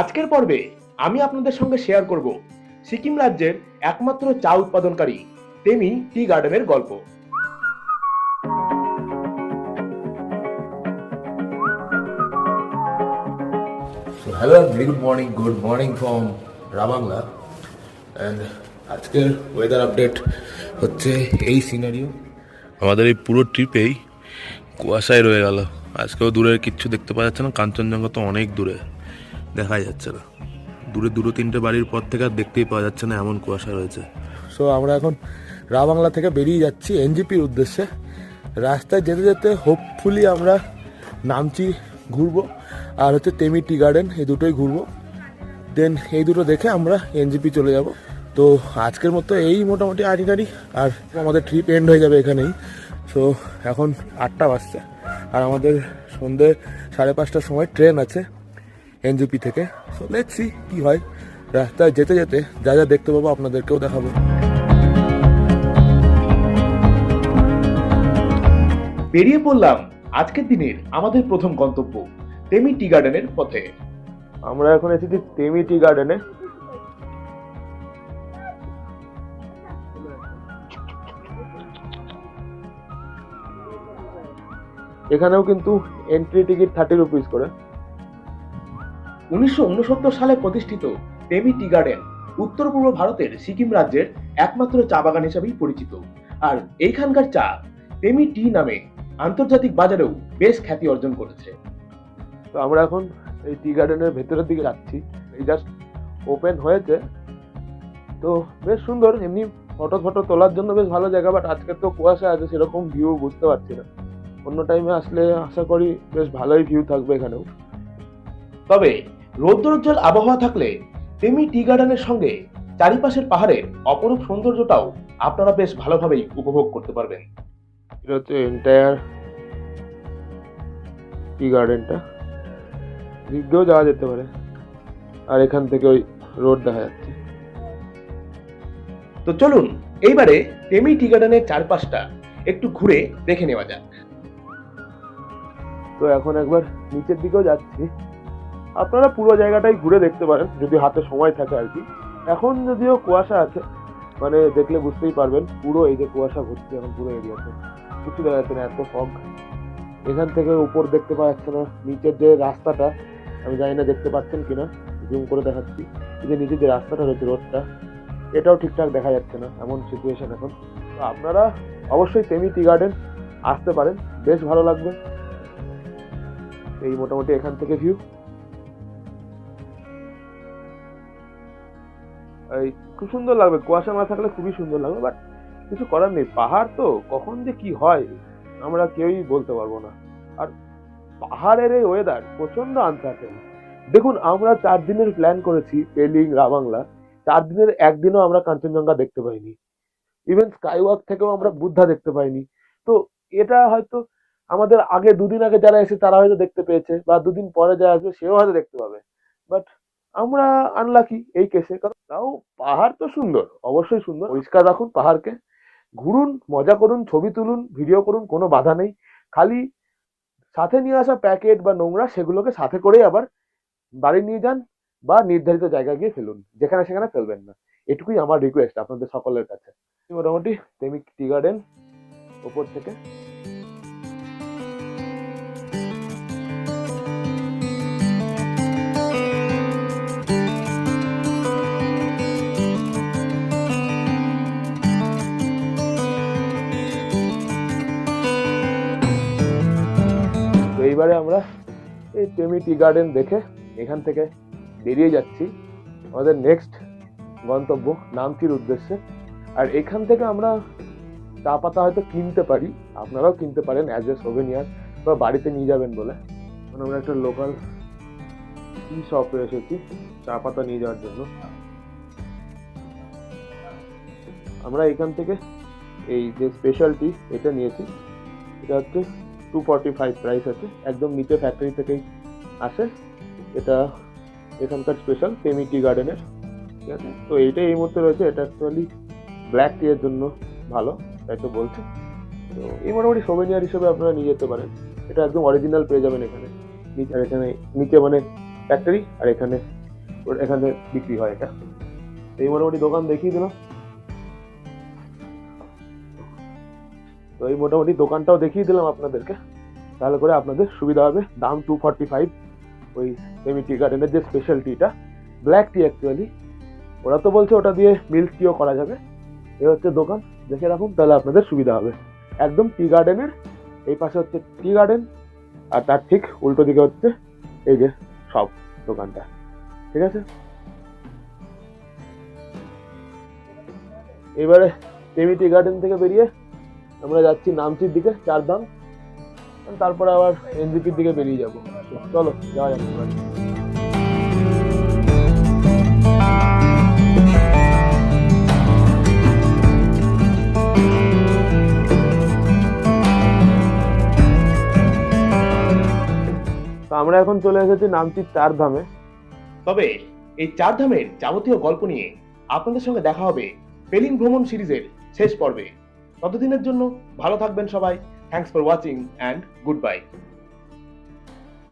আজকের পর্বে আমি আপনাদের সঙ্গে শেয়ার করব সিকিম রাজ্যের একমাত্র চা উৎপাদনকারী তেমি টি গার্ডেনের গল্প। Hello and very good morning, good morning Ravangla and আজকের ওয়েদার আপডেট হচ্ছে এই সিনারিও আমাদের এই পুরো ট্রিপেই কুয়াশায় রয়ে গেল। আজকেও দূরের কিচ্ছু দেখতে পাওয়া যাচ্ছে না কাঞ্চনজঙ্ঘা তো অনেক দূরে। দেখাই যাচ্ছে না। দূরে দুটো তিনটে বাড়ির পর থেকে আর দেখতেই পাওয়া যাচ্ছে না এমন কুয়াশা রয়েছে। সো আমরা এখন রাবাংলা থেকে বেরিয়ে যাচ্ছি এনজিপির উদ্দেশ্যে। রাস্তায় যেতে যেতে হোপফুলি আমরা নামচি ঘুরবো। আর হচ্ছে তেমি টি গার্ডেন এই দুটোই ঘুরবো। দেন এই দুটো দেখে আমরা এনজিপি চলে যাব। তো আজকের মতো এই মোটামুটি আটিটারি আর আমাদের ট্রিপ এন্ড হয়ে যাবে এখানেই। সো এখন আটটা বাজছে। আর আমাদের সন্ধে সাড়ে পাঁচটার সময় ট্রেন আছে। এনজিপি থেকে। সো লেটস সি কী হয়। রাস্তায় যেতে যেতে যা যা দেখতে পাবো আপনাদেরকেও দেখাবো। বেরিয়ে পড়লাম আজকের দিনের আমাদের প্রথম গন্তব্য তেমি টি গার্ডেনের পথে। আমরা এখন এসেছি তেমি টি গার্ডেনে। এখানেও কিন্তু এন্ট্রি টিকিট থার্টি রুপিস করে। উনিশশো উনসত্তর সালে প্রতিষ্ঠিত টেমি টি গার্ডেন উত্তর পূর্ব ভারতের সিকিম রাজ্যের একমাত্র চা বাগান হিসাবেই পরিচিত। আর এইখানকার চা টেমি টি নামে আন্তর্জাতিক বাজারেও বেশ খ্যাতি অর্জন করেছে। তো আমরা এখন এই টি গার্ডেনের ভেতরের দিকে যাচ্ছি। এই জাস্ট ওপেন হয়েছে। তো বেশ সুন্দর এমনি ফটো ফটো তোলার জন্য বেশ ভালো জায়গা বাট আজকে তো কুয়াশা আছে সেরকম ভিউ বুঝতে পারছি না। অন্য টাইমে আসলে আশা করি বেশ ভালোই ভিউ থাকবে এখানেও। তবে রৌদ্রোজ্জ্বল আবহাওয়া থাকলে তেমি টি গার্ডেনের সঙ্গে চারিপাশের পাহাড়ের অপরূপ সৌন্দর্যটাও আপনারা বেশ ভালোভাবেই উপভোগ করতে পারবেন। এটা হচ্ছে এন্টায়ার টি গার্ডেনটা। দিক দিয়েও যাওয়া যেতে পারে। আর এখান থেকে ওই রোড দেখা যাচ্ছে। তো চলুন এইবারে তেমি টি গার্ডেনের চারপাশটা একটু ঘুরে দেখে নেওয়া যাক। তো এখন একবার নিচের দিকেও যাচ্ছি। আপনারা পুরো জায়গাটাই ঘুরে দেখতে পারেন, যদি হাতে সময় থাকে আর কি। এখন যদিও কুয়াশা আছে মানে দেখলে বুঝতেই পারবেন, পুরো এই যে কুয়াশা ভর্তি এখন পুরো এরিয়াতে। কিছু দেখা যাচ্ছে না এত ফগ এখান থেকে উপর দেখতে পাওয়া যাচ্ছে না, নিচের যে রাস্তাটা, আমি জানি না দেখতে পাচ্ছেন কিনা জুম করে দেখাচ্ছি। এই যে নিচের যে রাস্তাটা রয়েছে রোডটা, এটাও ঠিকঠাক দেখা যাচ্ছে না, এমন সিচুয়েশন এখন। তো আপনারা অবশ্যই সেমি টি গার্ডেন আসতে পারেন, বেশ ভালো লাগবে। এই মোটামুটি এখান থেকে ভিউ এই, খুব সুন্দর লাগবে। কুয়াশা না থাকলে খুবই সুন্দর লাগবে বাট কিছু করার নেই। পাহাড় তো, কখন যে কি হয়, আমরা কেউই বলতে পারব না। আর পাহাড়ের এই ওয়েদার প্রচণ্ড আনসার্টেন দেখুন, আমরা চার দিনের প্ল্যান করেছি পেলিং রাবাংলা চার দিনের একদিনও আমরা কাঞ্চনজঙ্ঘা দেখতে পাইনি। ইভেন স্কাই ওয়াক থেকেও আমরা বুদ্ধা দেখতে পাইনি। তো এটা হয়তো আমাদের আগে দুদিন আগে যারা এসে তারা হয়তো দেখতে পেয়েছে, বা দুদিন পরে যারা আসবে সেও হয়তো দেখতে পাবে। বাট আমরা আনলাকি এই কেসে কারণ তাও পাহাড় তো সুন্দর, অবশ্যই সুন্দর। পরিষ্কার রাখুন পাহাড়কে। ঘুরুন, মজা করুন, ছবি তুলুন ভিডিও করুন, কোনো বাধা নেই। খালি সাথে নিয়ে আসা প্যাকেট বা নোংরা সেগুলোকে সাথে করেই আবার বাড়ি নিয়ে যান বা নির্ধারিত জায়গায় গিয়ে ফেলুন। যেখানে সেখানে ফেলবেন না। এটুকুই আমার রিকোয়েস্ট আপনাদের সকলের কাছে। মোটামুটি তেমি টি গার্ডেন ওপর থেকে। তো এইবারে আমরা এই টেমি টি গার্ডেন দেখে এখান থেকে বেরিয়ে যাচ্ছি। আমাদের নেক্সট গন্তব্য নামচির উদ্দেশ্যে। আর এখান থেকে আমরা চা পাতা হয়তো কিনতে পারি। আপনারাও কিনতে পারেন অ্যাজ এ সোভেনিয়ার বা বাড়িতে নিয়ে যাবেন বলে। এখন আমরা একটা লোকাল টি শপে এসেছি চা পাতা নিয়ে যাওয়ার জন্য। আমরা এখান থেকে এই যে স্পেশাল টি এটা নিয়েছি, এটা হচ্ছে টু ফর্টি ফাইভ প্রাইস আছে। একদম নিচে ফ্যাক্টরি থেকেই আসে। এটা এখানকার স্পেশাল সেমি টি গার্ডেনের ঠিক আছে? তো এইটা এই মুহূর্তে রয়েছে। এটা অ্যাকচুয়ালি ব্ল্যাক টি এর জন্য ভালো, তাই তো বলছে। তো এই মোটামুটি সোভেনিয়ার হিসেবে আপনারা নিয়ে যেতে পারেন। এটা একদম অরিজিনাল পেয়ে যাবেন এখানে। আর এখানে নিচে মানে ফ্যাক্টরি আর এখানে এখানে বিক্রি হয় এটা। এই মোটামুটি দোকান দেখিয়ে দিলাম। তো এই মোটামুটি দোকানটাও দেখিয়ে দিলাম আপনাদেরকে। তাহলে করে আপনাদের সুবিধা হবে। দাম টু ফর্টি ফাইভ ওই সেমি টি গার্ডেনের যে স্পেশাল টিটা ব্ল্যাক টি অ্যাকচুয়ালি ওরা তো বলছে ওটা দিয়ে মিল্ক টিও করা যাবে। এ হচ্ছে দোকান। দেখে রাখুন, তাহলে আপনাদের সুবিধা হবে। একদম টি গার্ডেনের এই পাশে হচ্ছে টি গার্ডেন আর তার ঠিক উল্টো দিকে হচ্ছে এই যে সব দোকানটা। ঠিক আছে? এবারে টেমি টি গার্ডেন থেকে বেরিয়ে আমরা যাচ্ছি নামচির দিকে, চার চারধাম তারপরে আবার এনজিপির দিকে বেরিয়ে যাব। চলো, যাওয়া যাবে আমরা এখন চলে এসেছি নামচির চার ধামে। তবে এই চার ধামের যাবতীয় গল্প নিয়ে আপনাদের সঙ্গে দেখা হবে পেলিং ভ্রমণ সিরিজের শেষ পর্বে। ততদিনের জন্য ভালো থাকবেন সবাই। Thanks for watching and goodbye